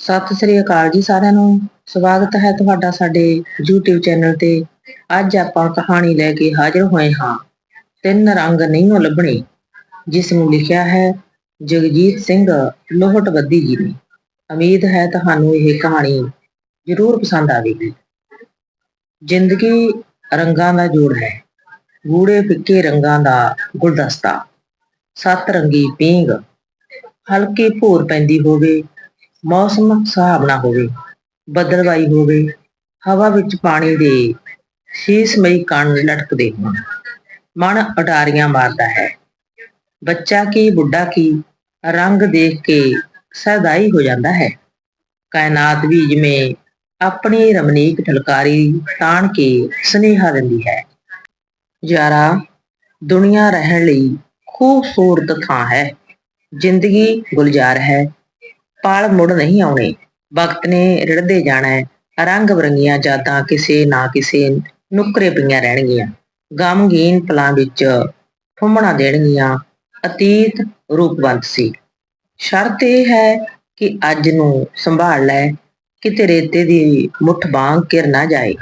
ਸਤਿ ਸ੍ਰੀ ਅਕਾਲ ਜੀ ਸਾਰਿਆਂ ਨੂੰ। ਸਵਾਗਤ ਹੈ ਤੁਹਾਡਾ ਸਾਡੇ YouTube ਚੈਨਲ ਤੇ। ਅੱਜ ਆਪਾਂ ਕਹਾਣੀ ਲੈ ਕੇ ਹਾਜ਼ਰ ਹੋਏ ਹਾਂ। ਤਿੰਨ ਰੰਗ ਨਹੀਂ ਓ ਲੱਭਣੇ, ਜਿਸ ਨੂੰ ਲਿਖਿਆ ਹੈ ਜਗਜੀਤ ਸਿੰਘ ਲੋਹਟਵੱਦੀ ਜੀ ਨੇ। ਉਮੀਦ ਹੈ ਤੁਹਾਨੂੰ ਇਹ ਕਹਾਣੀ ਜ਼ਰੂਰ ਪਸੰਦ ਆਵੇਗੀ। ਜ਼ਿੰਦਗੀ ਰੰਗਾਂ ਦਾ ਜੋੜ ਹੈ। ਗੂੜੇ ਫਿੱਕੇ ਰੰਗਾਂ ਦਾ ਗੁਲਦਸਤਾ। ਸੱਤ ਰੰਗੀ ਪੀਂਘ। ਹਲਕੀ ਭੋਰ ਪੈਂਦੀ ਹੋਵੇ ਮੌਸਮ ਸੁਹਾਵਣਾ ਹੋਵੇ, ਬੱਦਲਵਾਈ ਹੋਵੇ, ਹਵਾ ਵਿੱਚ ਪਾਣੀ ਦੇ ਸ਼ੀਸ਼ਮਈ ਕਣ ਲਟਕਦੇ ਹੋਣ। ਮਨ ਅਟਾਰੀਆਂ ਮਾਰਦਾ ਹੈ। ਬੱਚਾ ਕੀ, ਬੁੱਢਾ ਕੀ, ਰੰਗ ਦੇਖ ਕੇ ਸਹਿਦਾਈ ਹੋ ਜਾਂਦਾ ਹੈ। ਕਾਇਨਾਤ ਵੀ ਜਿਵੇਂ ਆਪਣੀ ਰਮਨੀਕ ਢਲਕਾਰੀ ਤਾਣ ਕੇ ਸੁਨੇਹਾ ਦਿੰਦੀ ਹੈ। ਯਾਰਾ, ਦੁਨੀਆ ਰਹਿਣ ਲਈ ਖੂਬਸੂਰਤ ਥਾਂ ਹੈ। ਜ਼ਿੰਦਗੀ ਗੁਲਜ਼ਾਰ ਹੈ। ਪਲ ਮੁੜ ਨਹੀਂ ਆਉਣੇ। ਵਕਤ ਨੇ ਰਿੜਦੇ ਜਾਣਾ ਹੈ। ਰੰਗ ਬਰੰਗੀਆਂ ਜਾਤਾਂ ਕਿਸੇ ਨਾ ਕਿਸੇ ਨੁਕਰੇ ਪਈਆਂ ਰਹਿਣਗੀਆਂ। ਗਮਗੀਨ ਪਲਾਂ ਵਿੱਚ ਫੁੰਮਣਾ ਦੇਣਗੀਆਂ। ਅਤੀਤ ਰੂਪਵੰਤ ਸੀ। ਸ਼ਰਤ ਇਹ ਹੈ ਕਿ ਅੱਜ ਨੂੰ ਸੰਭਾਲ ਲੈ। ਕਿਤੇ ਰੇਤੇ ਦੀ ਮੁੱਠ ਬਾਂਗ ਕਿਰ ਨਾ ਜਾਏ।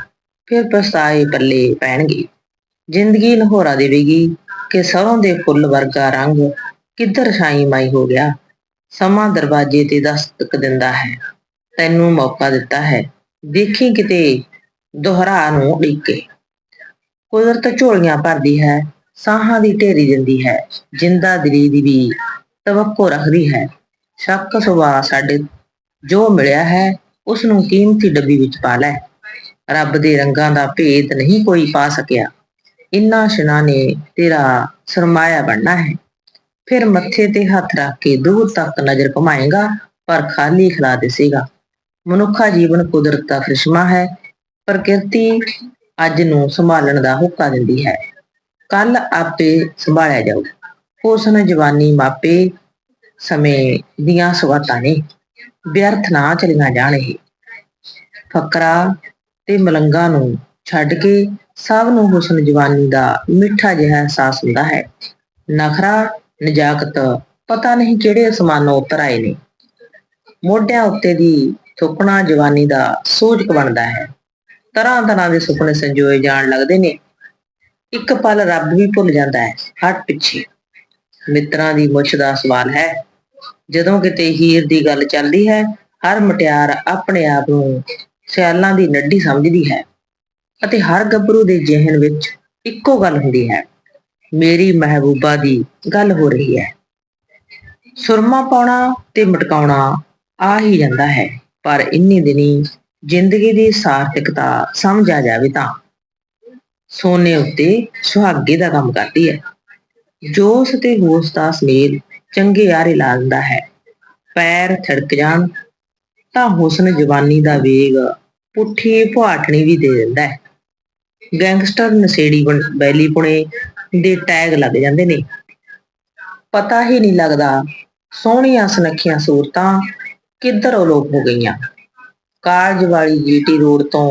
ਫਿਰ ਪਛਤਾਏ ਪੱਲੇ ਪੈਣਗੇ। ਜ਼ਿੰਦਗੀ ਨਹੋਰਾ ਦੇਵੇਗੀ ਕਿ ਸਰੋਂ ਦੇ ਫੁੱਲ ਵਰਗਾ ਰੰਗ ਕਿੱਧਰ ਛਾਈ ਮਾਈ ਹੋ ਗਿਆ। ਸਮਾਂ ਦਰਵਾਜ਼ੇ ਤੇ ਦਸਤਕ ਦਿੰਦਾ ਹੈ। ਤੈਨੂੰ ਮੌਕਾ ਦਿੱਤਾ ਹੈ। ਦੇਖੀ ਕਿਤੇ ਦੁਹਰਾ ਨੂੰ ਉਡੀਕੇ। ਕੁਦਰਤ ਝੋਲੀਆਂ ਭਰਦੀ ਹੈ, ਸਾਹਾਂ ਦੀ ਢੇਰੀ ਦਿੰਦੀ ਹੈ। ਜਿੰਦਾ ਦਿਲੀ ਦੀ ਵੀ ਤਵੱਕੋ ਰੱਖਦੀ ਹੈ। ਸ਼ੱਕ ਸੁਭਾ ਸਾਡੇ ਜੋ ਮਿਲਿਆ ਹੈ ਉਸ ਨੂੰ ਕੀਮਤੀ ਡੱਬੀ ਵਿੱਚ ਪਾ ਲੈ। ਰੱਬ ਦੇ ਰੰਗਾਂ ਦਾ ਭੇਦ ਨਹੀਂ ਕੋਈ ਪਾ ਸਕਿਆ। ਇਨ੍ਹਾਂ ਸ਼ਨਾਂ ਨੇ ਤੇਰਾ ਸਰਮਾਇਆ ਬਣਨਾ ਹੈ। ਫਿਰ ਮੱਥੇ ਤੇ ਹੱਥ ਰੱਖ ਕੇ ਦੂਰ ਤੱਕ ਨਜ਼ਰ ਘੁਮਾਏਗਾ, ਪਰ ਖਾਲੀ ਖਲਾ ਦਿਸੇਗਾ। ਮਨੁੱਖਾ ਜੀਵਨ ਕੁਦਰਤ ਦਾ ਕ੍ਰਿਸ਼ਮਾ ਹੈ, ਪ੍ਰਕਿਰਤੀ ਅੱਜ ਨੂੰ ਸੰਭਾਲਣ ਦਾ ਹੁਕਾ ਦਿੰਦੀ ਹੈ। ਕੱਲ ਆਪੇ ਸੰਭਾਲਿਆ ਜਾਊ ਹੁਸਨ ਜਵਾਨੀ ਮਾਪੇ ਸਮੇਂ ਦੀਆਂ ਸਵਾਤਾਂ ਨੇ। ਵਿਅਰਥ ਨਾ ਚਲੀਆਂ ਜਾਣ ਇਹ। ਫਕਰਾ ਤੇ ਮਲੰਗਾ ਨੂੰ ਛੱਡ ਕੇ ਸਭ ਨੂੰ ਹੁਸਨ ਜਵਾਨੀ ਦਾ ਮਿੱਠਾ ਜਿਹਾ ਅਹਿਸਾਸ ਹੁੰਦਾ ਹੈ। ਨਖਰਾ ਨਜਾਕਤ, ਪਤਾ ਨਹੀਂ ਕਿਹੜੇ ਅਸਮਾਨੋਂ ਉਤਰ ਆਏ ਨੇ। ਮੋਢਿਆਂ ਉੱਤੇ ਦੀ ਥੁੱਕਣਾ ਜਵਾਨੀ ਦਾ ਸੂਝਕ ਬਣਦਾ ਹੈ। ਤਰ੍ਹਾਂ ਤਰ੍ਹਾਂ ਦੇ ਸੁਪਨੇ ਸੰਜੋਏ ਜਾਣ ਲੱਗਦੇ ਨੇ। ਇੱਕ ਪਲ ਰੱਬ ਵੀ ਭੁੱਲ ਜਾਂਦਾ ਹੈ, ਹੱਟ ਪਿੱਛੇ। ਮਿੱਤਰਾਂ ਦੀ ਮੁੱਛ ਦਾ ਸਵਾਲ ਹੈ, ਜਦੋਂ ਕਿਤੇ ਹੀਰ ਦੀ ਗੱਲ ਚੱਲਦੀ ਹੈ, ਹਰ ਮਟਿਆਰ ਆਪਣੇ ਆਪ ਨੂੰ ਸਿਆਲਾਂ ਦੀ ਨੱਡੀ ਸਮਝਦੀ ਹੈ। ਅਤੇ ਹਰ ਗੱਭਰੂ ਦੇ ਜ਼ਿਹਨ ਵਿੱਚ ਇੱਕੋ ਗੱਲ ਹੁੰਦੀ ਹੈ ਮੇਰੀ ਮਹਿਬੂਬਾ ਦੀ ਗੱਲ ਹੋ ਰਹੀ ਹੈ। ਸੁਰਮਾ ਪਾਉਣਾ ਤੇ ਮਟਕਾਉਣਾ ਆ ਹੀ ਜਾਂਦਾ ਹੈ, ਪਰ ਇੰਨੀ ਦਿਨੀ ਜ਼ਿੰਦਗੀ ਦੀ ਸਾਰਥਿਕਤਾ ਸਮਝ ਆ ਜਾਵੇ ਤਾਂ। ਸੋਨੇ ਉੱਤੇ ਸੁਹਾਗੇ ਦਾ ਕੰਮ ਕਰਦੀ ਹੈ। ਜੋਸ਼ ਤੇ ਹੋਸ਼ ਦਾ ਸਮੇਲ ਚੰਗੇ ਯਾਰੇ ਲਾ ਦਿੰਦਾ ਹੈ। ਪੈਰ ਥੜਕ ਜਾਣ ਤਾਂ ਹੁਸਨ ਜਵਾਨੀ ਦਾ ਵੇਗ ਪੁੱਠੀ ਪੁਆਟਣੀ ਵੀ ਦੇ ਦਿੰਦਾ ਹੈ। ਗੈਂਗਸਟਰ ਨਸ਼ੇੜੀ ਬਣ- ਬੈਲੀ ਪੁਣੇ ਦੇ ਟੈਗ ਲੱਗ ਜਾਂਦੇ ਨੇ। ਪਤਾ ਹੀ ਨਹੀਂ ਲੱਗਦਾ ਸੋਹਣੀਆਂ ਸੁਨੱਖੀਆਂ ਸੂਰਤਾਂ ਕਿੱਧਰ ਅਲੋਪ ਹੋ ਗਈਆਂ। ਕਾਰਜ ਵਾਲੀ ਜੀਟੀ ਰੋਡ ਤੋਂ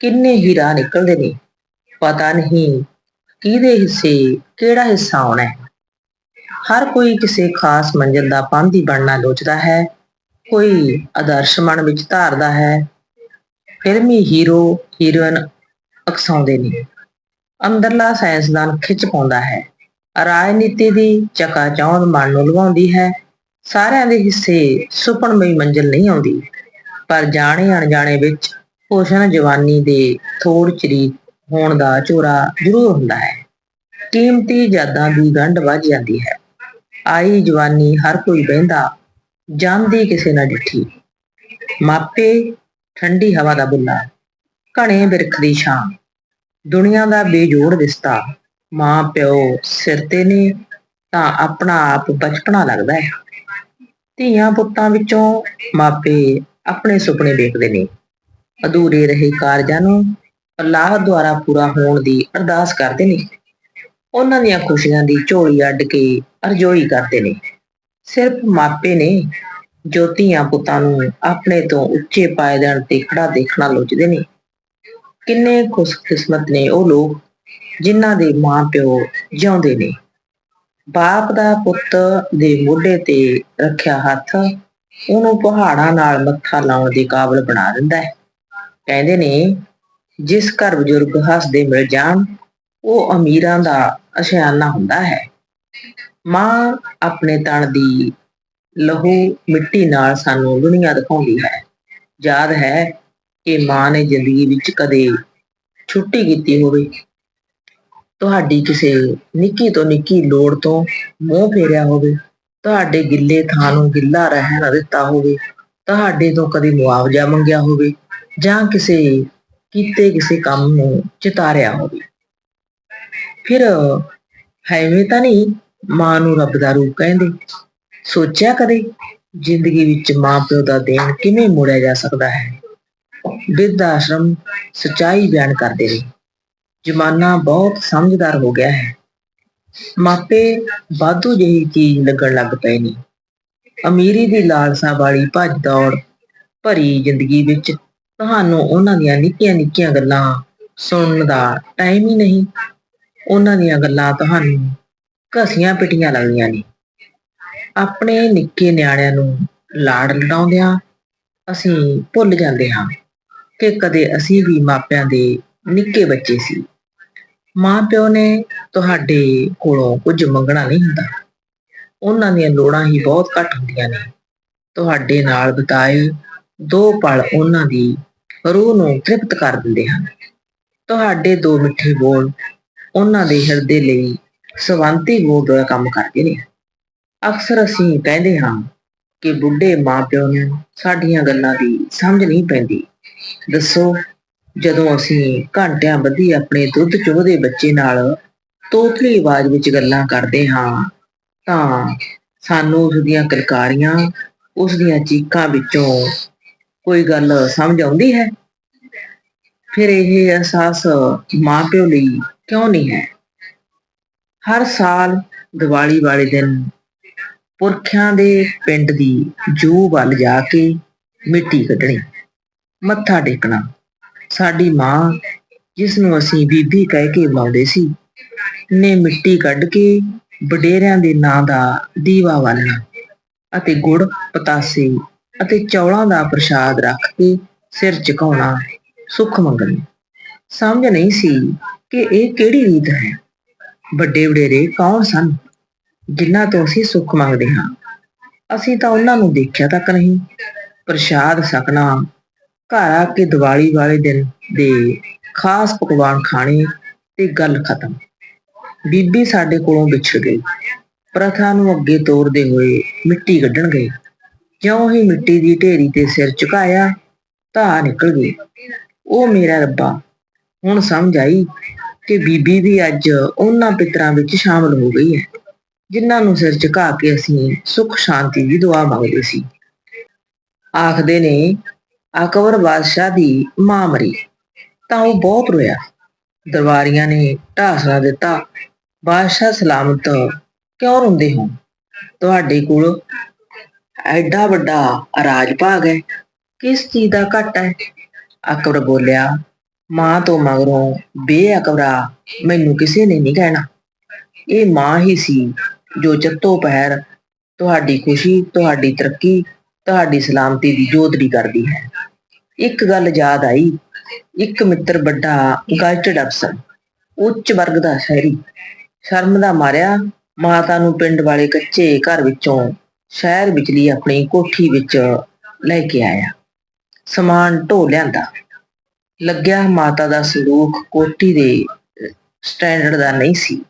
ਕਿੰਨੇ ਹੀ ਰਾਹ ਨਿਕਲਦੇ ਨੇ। ਪਤਾ ਨਹੀਂ ਕਿਹਦੇ ਹਿੱਸੇ, ਕਿਹੜਾ ਹਿੱਸਾ ਆਉਣਾ ਹੈ। ਹਰ ਕੋਈ ਕਿਸੇ ਖਾਸ ਮੰਜ਼ਿਲ ਦਾ ਪਾਂਧੀ ਬਣਨਾ ਲੋਚਦਾ ਹੈ, ਕੋਈ ਆਦਰਸ਼ ਮਨ ਵਿੱਚ ਧਾਰਦਾ ਹੈ। ਫਿਲਮੀ ਹੀਰੋ, ਹੀਰੋਇਨ ਅਕਸਾਉਂਦੇ ਨੇ। ਅੰਦਰਲਾ ਸਾਇੰਸਦਾਨ ਖਿੱਚ ਪਾਉਂਦਾ ਹੈ। ਰਾਜਨੀਤੀ ਦੀ ਚਕਾਚੌਂਧ ਮਨ ਨੂੰ ਲਵਾਉਂਦੀ ਹੈ। ਸਾਰਿਆਂ ਦੇ ਹਿੱਸੇ ਸੁਪਨਮਈ ਮੰਜ਼ਿਲ ਨਹੀਂ ਆਉਂਦੀ। ਪਰ ਜਾਣੇ ਅਣਜਾਣੇ ਵਿੱਚ ਪੋਸ਼ਣ ਜਵਾਨੀ ਦੇ ਥੋੜ ਚਰੀ ਹੋਣ ਦਾ ਚੋਰਾ ਜ਼ਰੂਰ ਹੁੰਦਾ ਹੈ। ਕੀਮਤੀ ਯਾਦਾਂ ਦੀ ਗੰਢ ਵੱਜ ਜਾਂਦੀ ਹੈ। ਆਈ ਜਵਾਨੀ ਹਰ ਕੋਈ ਬਹਿੰਦਾ, ਜਾਂਦੀ ਕਿਸੇ ਨਾ ਡਿੱਠੀ। ਮਾਪੇ ਠੰਡੀ ਹਵਾ ਦਾ ਬੁੱਲਾ, ਘਣੇ ਬਿਰਖ ਦੀ ਛਾਂ। ਦੁਨੀਆ ਦਾ ਬੇਜੋੜ ਰਿਸ਼ਤਾ। ਮਾਂ, ਪਿਓ, ਸਿਰ ਤੇ ਨੇ ਤਾਂ ਆਪਣਾ ਆਪ ਬਚਪਨਾ ਲੱਗਦਾ ਹੈ। ਧੀਆਂ ਪੁੱਤਾਂ ਵਿੱਚੋਂ ਮਾਪੇ ਆਪਣੇ ਸੁਪਨੇ ਵੇਖਦੇ ਨੇ। ਅਧੂਰੇ ਰਹੇ ਕਾਰਜਾਂ ਨੂੰ ਅੱਲਾਹ ਦੁਆਰਾ ਪੂਰਾ ਹੋਣ ਦੀ ਅਰਦਾਸ ਕਰਦੇ ਨੇ। ਉਹਨਾਂ ਦੀਆਂ ਖੁਸ਼ੀਆਂ ਦੀ ਝੋਲੀ ਅੱਡ ਕੇ ਅਰਜ਼ੋਈ ਕਰਦੇ ਨੇ। ਸਿਰਫ ਮਾਪੇ ਨੇ ਜੋ ਧੀਆਂ ਪੁੱਤਾਂ ਨੂੰ ਆਪਣੇ ਤੋਂ ਉੱਚੇ ਪਾਇਦਾਨ ਤੇ ਖੜਾ ਦੇਖਣਾ ਲੋਚਦੇ ਨੇ। ਕਿੰਨੇ ਖੁਸ਼ਕਿਸਮਤ ਨੇ ਉਹ ਲੋਕ ਜਿਨ੍ਹਾਂ ਦੇ ਮਾਪਿਓ ਜਿਉਂਦੇ ਨੇ। ਬਾਪ ਦਾ ਪੁੱਤ ਦੇ ਮੋਢੇ ਤੇ ਰੱਖਿਆ ਹੱਥ ਉਹਨੂੰ ਪਹਾੜਾਂ ਨਾਲ ਮੱਥਾ ਲਾਉਣ ਦੇ ਕਾਬਲ ਬਣਾ ਦਿੰਦਾ ਹੈ। ਕਹਿੰਦੇ ਨੇ, ਜਿਸ ਘਰ ਬਜ਼ੁਰਗ ਹੱਸਦੇ ਮਿਲ ਜਾਣ, ਉਹ ਅਮੀਰਾਂ ਦਾ ਅਸ਼ਿਆਨਾ ਹੁੰਦਾ ਹੈ। ਮਾਂ ਆਪਣੇ ਤਣ ਦੀ ਲਹੂ ਮਿੱਟੀ ਨਾਲ ਸਾਨੂੰ ਦੁਨੀਆ ਦਿਖਾਉਂਦੀ ਹੈ। ਯਾਦ ਹੈ ਕਿ ਮਾਂ ਨੇ ਜ਼ਿੰਦਗੀ ਵਿੱਚ ਕਦੇ ਛੁੱਟੀ ਕੀਤੀ ਹੋਵੇ। ਤੁਹਾਡੀ ਕਿਸੇ ਨਿੱਕੀ ਤੋਂ ਨਿੱਕੀ ਲੋੜ ਤੋਂ ਮੋਹ ਫੇਰਿਆ ਹੋਵੇ। ਤੁਹਾਡੇ ਗਿੱਲੇ ਥਾਂ ਨੂੰ ਗਿੱਲਾ ਰਹਿਣ ਦਿੱਤਾ ਹੋਵੇ। ਤੁਹਾਡੇ ਤੋਂ ਕਦੇ ਮੁਆਵਜ਼ਾ ਮੰਗਿਆ ਹੋਵੇ ਜਾਂ ਕਿਸੇ ਕੀਤੇ ਕਿਸੇ ਕੰਮ ਨੂੰ ਚਿਤਾਰਿਆ ਹੋਵੇ। ਫਿਰ ਐਵੇਂ ਤਾਂ ਨਹੀਂ ਮਾਂ ਨੂੰ ਰੱਬ ਦਾ ਰੂਪ ਕਹਿੰਦੇ। ਸੋਚਿਆ ਕਦੇ ਜ਼ਿੰਦਗੀ ਵਿੱਚ ਮਾਂ ਪਿਓ ਦਾ ਦੇਣ ਕਿਵੇਂ ਮੋੜਿਆ ਜਾ ਸਕਦਾ ਹੈ? ਬਿਰਧ ਆਸ਼ਰਮ ਸਚਾਈ ਬਿਆਨ ਕਰਦੇ ਨੇ। ਜ਼ਮਾਨਾ ਬਹੁਤ ਸਮਝਦਾਰ ਹੋ ਗਿਆ ਹੈ। ਮਾਪੇ ਬਾਧੂ ਜਿਹੀ ਚੀਜ਼ ਲੱਗਣ ਲੱਗ ਪਏ ਨੇ। ਅਮੀਰੀ ਦੀ ਲਾਲਸਾ ਵਾਲੀ ਭੱਜ ਦੌੜ ਭਰੀ ਜ਼ਿੰਦਗੀ ਵਿੱਚ ਤੁਹਾਨੂੰ ਉਹਨਾਂ ਦੀਆਂ ਨਿੱਕੀਆਂ ਨਿੱਕੀਆਂ ਗੱਲਾਂ ਸੁਣਨ ਦਾ ਟਾਈਮ ਹੀ ਨਹੀਂ। ਉਹਨਾਂ ਦੀਆਂ ਗੱਲਾਂ ਤੁਹਾਨੂੰ ਘਸੀਆਂ ਪਿਟੀਆਂ ਲੱਗਦੀਆਂ ਨੇ। ਆਪਣੇ ਨਿੱਕੇ ਨਿਆਣਿਆਂ ਨੂੰ ਲਾੜ ਲਡਾਉਂਦਿਆਂ ਅਸੀਂ ਭੁੱਲ ਜਾਂਦੇ ਹਾਂ। ਕਿ ਕਦੇ ਅਸੀਂ ਵੀ ਮਾਪਿਆਂ ਦੇ ਨਿੱਕੇ ਬੱਚੇ ਸੀ। ਮਾਂ ਪਿਓ ਨੇ ਤੁਹਾਡੇ ਕੋਲੋਂ ਕੁਝ ਮੰਗਣਾ ਨਹੀਂ ਹੁੰਦਾ। ਉਹਨਾਂ ਦੀਆਂ ਲੋੜਾਂ ਹੀ ਬਹੁਤ ਘੱਟ ਹੁੰਦੀਆਂ ਨੇ। ਤੁਹਾਡੇ ਨਾਲ ਬਿਤਾਏ ਦੋ ਪਲ ਉਹਨਾਂ ਦੀ ਰੂਹ ਨੂੰ ਤ੍ਰਿਪਤ ਕਰ ਦਿੰਦੇ ਹਨ। ਤੁਹਾਡੇ ਦੋ ਮਿੱਠੇ ਬੋਲ ਉਹਨਾਂ ਦੇ ਹਿਰਦੇ ਲਈ ਸਵੰਤੀ ਬੋਲ ਦਾ ਕੰਮ ਕਰਦੇ ਨੇ। ਅਕਸਰ ਅਸੀਂ ਕਹਿੰਦੇ ਹਾਂ ਕਿ ਬੁੱਢੇ ਮਾਪਿਓ ਨੂੰ ਸਾਡੀਆਂ ਗੱਲਾਂ ਦੀ ਸਮਝ ਨਹੀਂ ਪੈਂਦੀ। ਦੱਸੋ, ਜਦੋਂ ਅਸੀਂ ਘੰਟਿਆਂ ਬੱਧੀ ਆਪਣੇ ਦੁੱਧ ਚੋਹਦੇ ਬੱਚੇ ਨਾਲ ਤੋਤਲੀ ਆਵਾਜ਼ ਵਿੱਚ ਗੱਲਾਂ ਕਰਦੇ ਹਾਂ, ਤਾਂ ਸਾਨੂੰ ਉਸ ਦੀਆਂ ਕਲਕਾਰੀਆਂ, ਉਸ ਦੀਆਂ ਚੀਕਾਂ ਵਿੱਚੋਂ ਕੋਈ ਗੱਲ ਸਮਝ ਆਉਂਦੀ ਹੈ? ਫਿਰ ਇਹ ਅਹਿਸਾਸ ਮਾਪਿਓ ਲਈ ਕਿਉਂ ਨਹੀਂ ਹੈ? ਹਰ ਸਾਲ ਦੀਵਾਲੀ ਵਾਲੇ ਦਿਨ ਪੁਰਖਿਆਂ ਦੇ ਪਿੰਡ ਦੀ ਜੂ ਵੱਲ ਜਾ ਕੇ ਮਿੱਟੀ ਕੱਢਣੀ। ਮੱਥਾ ਟੇਕਣਾ। ਸਾਡੀ ਮਾਂ ਜਿਸ ਨੂੰ ਅਸੀਂ ਬੀਬੀ ਕਹਿ ਕੇ ਬੁਲਾਉਂਦੇ ਸੀ, ਨੇ ਮਿੱਟੀ ਕੱਢ ਕੇ ਵਡੇਰਿਆਂ ਦੇ ਨਾਂ ਦਾ ਦੀਵਾ ਬਾਲਣਾ ਅਤੇ ਗੁੜ, ਪਤਾਸੇ ਅਤੇ ਚੌਲਾਂ ਦਾ ਪ੍ਰਸ਼ਾਦ ਰੱਖ ਕੇ ਸਿਰ ਝੁਕਾਉਣਾ ਸੁੱਖ ਮੰਗਣਾ। ਸਮਝ ਨਹੀਂ ਸੀ ਕਿ ਇਹ ਕਿਹੜੀ ਰੀਤ ਹੈ। ਵੱਡੇ ਵਡੇਰੇ ਕੌਣ ਸਨ? ਜਿਨ੍ਹਾਂ ਤੋਂ ਅਸੀਂ ਸੁੱਖ ਮੰਗਦੇ ਹਾਂ। ਅਸੀਂ ਤਾਂ ਉਹਨਾਂ ਨੂੰ ਦੇਖਿਆ ਤੱਕ ਨਹੀਂ। ਪ੍ਰਸ਼ਾਦ ਸਕਣਾ ਘਰ ਆ ਕੇ ਦੀਵਾਲੀ ਵਾਲੇ ਦਿਨ ਦੇ ਖਾਸ ਪਕਵਾਨ ਖਾਣੇ ਤੇ ਗੱਲ ਖਤਮ। ਬੀਬੀ ਸਾਡੇ ਕੋਲੋਂ ਵਿਛੜ ਗਈ। ਪ੍ਰਥਾ ਨੂੰ ਅੱਗੇ ਤੋਰਦੇ ਹੋਏ ਮਿੱਟੀ ਕੱਢਣ ਗਏ ਜਿਉਂ ਹੀ ਮਿੱਟੀ ਦੀ ਢੇਰੀ ਤੇ ਸਿਰ ਝੁਕਾਇਆ ਤਾਂ ਨਿਕਲ ਗਈ। ਉਹ ਮੇਰਾ ਰੱਬਾ, ਹੁਣ ਸਮਝ ਆਈ ਕਿ ਬੀਬੀ ਵੀ ਅੱਜ ਉਹਨਾਂ ਪਿਤਰਾਂ ਵਿੱਚ ਸ਼ਾਮਲ ਹੋ ਗਈ ਹੈ, ਜਿਨ੍ਹਾਂ ਨੂੰ ਸਿਰ ਝੁਕਾ ਕੇ ਅਸੀਂ ਸੁੱਖ ਸ਼ਾਂਤੀ ਦੀ ਦੁਆ ਮੰਗਦੇ ਸੀ। ਆਖਦੇ ਨੇ ਅਕਬਰ ਬਾਦਸ਼ਾਹ ਦੀ ਮਾਂ ਮਰੀ ਤਾਂ ਉਹ ਬਹੁਤ ਰੋਇਆ। ਦਰਬਾਰੀਆਂ ਨੇ ਢਾਸਣਾ ਦਿੱਤਾ। ਬਾਦਸ਼ਾਹ ਸਲਾਮਤ ਕਿਉਂ ਰੋਂਦੇ ਹੋ? ਤੁਹਾਡੇ ਕੋਲ ਐਡਾ ਵੱਡਾ ਰਾਜ ਭਾਗ ਹੈ। ਕਿਸ ਚੀਜ਼ ਦਾ ਘਟ ਹੈ? ਅਕਬਰ ਬੋਲਿਆ, ਮਾਂ ਤੋਂ ਮਗਰੋਂ ਬੇਅਕਬਰਾ ਮੈਨੂੰ ਕਿਸੇ ਨੇ ਨਹੀਂ ਕਹਿਣਾ। ਇਹ ਮਾਂ ਹੀ ਸੀ ਜੋ ਚੱਤੋ ਪਹਿਰ ਤੁਹਾਡੀ ਖੁਸ਼ੀ, ਤੁਹਾਡੀ ਤਰੱਕੀ, ਤੁਹਾਡੀ ਸਲਾਮਤੀ ਦੀ ਜੋਦੜੀ ਕਰਦੀ ਹੈ। ਇੱਕ ਗੱਲ ਯਾਦ ਆਈ। ਇੱਕ ਮਿੱਤਰ ਵੱਡਾ ਗਾਜਟਡ ਅਫਸਰ ਉੱਚ ਵਰਗ ਦਾ ਸ਼ਹਿਰੀ। ਸ਼ਰਮ ਦਾ ਮਾਰਿਆ, ਮਾਤਾ ਨੂੰ ਪਿੰਡ ਵਾਲੇ ਕੱਚੇ ਘਰ ਵਿੱਚੋਂ ਸ਼ਹਿਰ ਵਿਚਲੀ ਆਪਣੀ ਕੋਠੀ ਵਿੱਚ ਲੈ ਕੇ ਆਇਆ। ਸਮਾਨ ਢੋ ਲਿਆਂਦਾ। ਲੱਗਿਆ ਮਾਤਾ ਦਾ ਸੰਦੂਖ ਕੋਠੀ ਦੇ ਸਟੈਂਡਰਡ ਦਾ ਨਹੀਂ ਸੀ।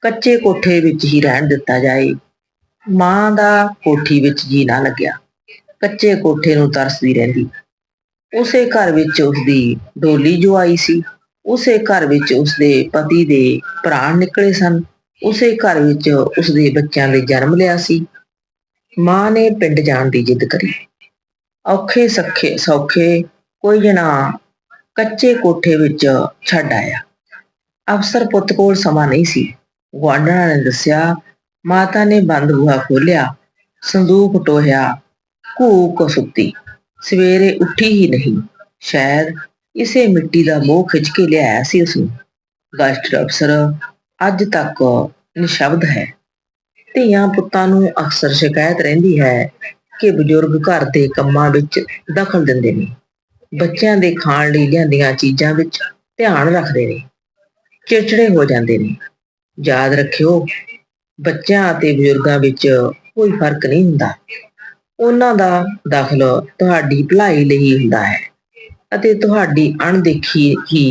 ਕੱਚੇ ਕੋਠੇ ਵਿੱਚ ਹੀ ਰਹਿਣ ਦਿੱਤਾ ਜਾਏ। ਮਾਂ ਦਾ ਕੋਠੀ ਵਿੱਚ ਜੀ ਨਾ ਲੱਗਿਆ। ਕੱਚੇ ਕੋਠੇ ਨੂੰ ਤਰਸਦੀ ਰਹਿੰਦੀ। ਉਸੇ ਘਰ ਵਿੱਚ ਉਸਦੀ ਡੋਲੀ ਜੋ ਆਈ ਸੀ। ਉਸੇ ਘਰ ਵਿੱਚ ਉਸਦੇ ਪਤੀ ਦੇ ਪ੍ਰਾਣ ਨਿਕਲੇ ਸਨ। ਉਸੇ ਘਰ ਵਿੱਚ ਉਸਦੇ ਬੱਚਿਆਂ ਦੇ ਜਨਮ ਲਿਆ ਸੀ। ਮਾਂ ਨੇ ਪਿੰਡ ਜਾਣ ਦੀ ਜਿੱਦ ਕਰੀ। ਔਖੇ ਸੱਖੇ, ਸੌਖੇ ਕੋਈ ਜਣਾ ਕੱਚੇ ਕੋਠੇ ਵਿੱਚ ਛੱਡ ਆਇਆ। ਅਫਸਰ ਪੁੱਤ ਕੋਲ ਸਮਾਂ ਨਹੀਂ ਸੀ। ਗੁਆਂਢਣਾ ਨੇ ਦੱਸਿਆ, ਮਾਤਾ ਨੇ ਬੰਦ ਬੂਹਾ ਖੋਲਿਆ ਸੰਦੂਕ ਟੋਹਿਆ ਘੂਕ ਸੁੱਤੀ। ਸਵੇਰੇ ਉੱਠੀ ਹੀ ਨਹੀਂ। ਸ਼ਾਇਦ ਇਸੇ ਮਿੱਟੀ ਦਾ ਮੋਹ ਖਿੱਚ ਕੇ ਲਿਆਇਆ ਸੀ ਉਸ ਨੂੰ ਗਸਟ ਅਫਸਰ, ਅੱਜ ਤੱਕ ਨਿਸ਼ਬਦ ਹੈ। ਧੀਆਂ ਪੁੱਤਾਂ ਨੂੰ ਅਕਸਰ ਸ਼ਿਕਾਇਤ ਰਹਿੰਦੀ ਹੈ ਕਿ ਬਜ਼ੁਰਗ ਘਰ ਦੇ ਕੰਮਾਂ ਵਿੱਚ ਦਖਲ ਦਿੰਦੇ ਨੇ। ਬੱਚਿਆਂ ਦੇ ਖਾਣ ਲਈ ਲਿਆਂਦੀਆਂ ਚੀਜ਼ਾਂ ਵਿੱਚ ਧਿਆਨ ਰੱਖਦੇ ਨੇ। ਚਿੜਚਿੜੇ ਹੋ ਜਾਂਦੇ ਨੇ। ਯਾਦ ਰੱਖਿਓ, ਬੱਚਿਆਂ ਅਤੇ ਬਜ਼ੁਰਗਾਂ ਵਿੱਚ ਕੋਈ ਫ਼ਰਕ ਨਹੀਂ ਹੁੰਦਾ। ਉਹਨਾਂ ਦਾ ਦਖਲ ਤੁਹਾਡੀ ਭਲਾਈ ਲਈ ਹੁੰਦਾ ਹੈ ਅਤੇ ਤੁਹਾਡੀ ਅਣਦੇਖੀ ਹੀ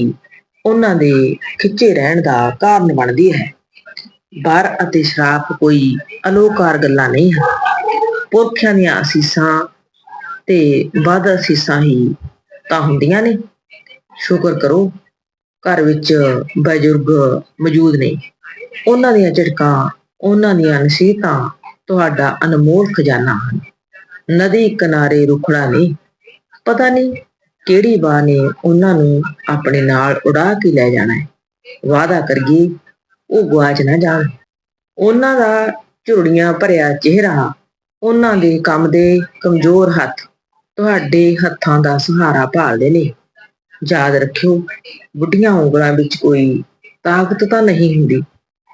ਉਹਨਾਂ ਦੇ ਖਿੱਚੇ ਰਹਿਣ ਦਾ ਕਾਰਨ ਬਣਦੀ ਹੈ। ਬਾਰ ਅਤੇ ਸ਼ਰਾਪ ਕੋਈ ਅਲੋਕਾਰ ਗੱਲਾਂ ਨਹੀਂ ਹਨ। ਪੁਰਖਿਆਂ ਦੀਆਂ ਅਸੀਸਾਂ ਤੇ ਵੱਧ ਅਸੀਸਾਂ ਹੀ ਤਾਂ ਹੁੰਦੀਆਂ ਨੇ। ਸ਼ੁਕਰ ਕਰੋ, ਘਰ ਵਿੱਚ ਬਜ਼ੁਰਗ ਮੌਜੂਦ ਨੇ। ਉਹਨਾਂ ਦੀਆਂ ਝਟਕਾਂ ਉਹਨਾਂ ਦੀਆਂ ਨਸੀਹਤਾਂ ਤੁਹਾਡਾ ਅਨਮੋਲ ਖਜ਼ਾਨਾ ਹਨ। ਨਦੀ ਕਿਨਾਰੇ ਰੁਖੜਾ ਨਹੀਂ। ਪਤਾ ਨਹੀਂ ਕਿਹੜੀ ਵਾਹ ਨੇ ਉਹਨਾਂ ਨੂੰ ਆਪਣੇ ਨਾਲ ਉਡਾ ਕੇ ਲੈ ਜਾਣਾ ਹੈ। ਵਾਅਦਾ ਕਰੀਏ ਉਹ ਗਵਾਚ ਨਾ ਜਾਣ। ਉਹਨਾਂ ਦਾ ਝੁਰੜੀਆਂ ਭਰਿਆ ਚਿਹਰਾ, ਉਹਨਾਂ ਦੇ ਕੰਮ ਦੇ ਕਮਜ਼ੋਰ ਹੱਥ ਤੁਹਾਡੇ ਹੱਥਾਂ ਦਾ ਸਹਾਰਾ ਭਾਲਦੇ ਨੇ। ਯਾਦ ਰੱਖਿਓ, ਬੁੱਢੀਆਂ ਉਂਗਲਾਂ ਵਿੱਚ ਕੋਈ ਤਾਕਤ ਤਾਂ ਨਹੀਂ ਹੁੰਦੀ,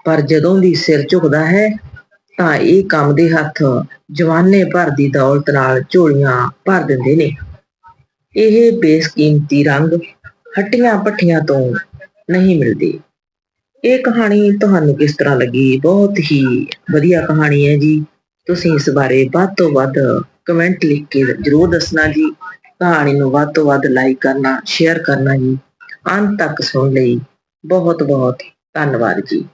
ਪਰ ਜਦੋਂ ਵੀ ਸਿਰ ਝੁਕਦਾ ਹੈ ਤਾਂ ਇਹ ਕੰਮ ਦੇ ਹੱਥ ਜਵਾਨੇ ਭਰ ਦੀ ਦੌਲਤ ਨਾਲ ਝੋਲੀਆਂ ਭਰ ਦਿੰਦੇ ਨੇ। ਇਹ ਬੇਸਕੀਮਤੀ ਰੰਗ ਹੱਟੀਆਂ ਪੱਠੀਆਂ ਤੋਂ ਨਹੀਂ ਮਿਲਦੇ। ਇਹ ਕਹਾਣੀ ਤੁਹਾਨੂੰ ਕਿਸ ਤਰ੍ਹਾਂ ਲੱਗੀ? ਬਹੁਤ ਹੀ ਵਧੀਆ ਕਹਾਣੀ ਹੈ ਜੀ। ਤੁਸੀਂ ਇਸ ਬਾਰੇ ਵੱਧ ਤੋਂ ਵੱਧ ਕਮੈਂਟ ਲਿਖ ਕੇ ਜਰੂਰ ਦੱਸਣਾ ਜੀ। ਕਹਾਣੀ ਨੂੰ ਵੱਧ ਤੋਂ ਵੱਧ ਲਾਈਕ ਕਰਨਾ, ਸ਼ੇਅਰ ਕਰਨਾ ਜੀ। ਅੰਤ ਤੱਕ ਸੁਣ ਲਈ ਬਹੁਤ ਬਹੁਤ ਧੰਨਵਾਦ ਜੀ।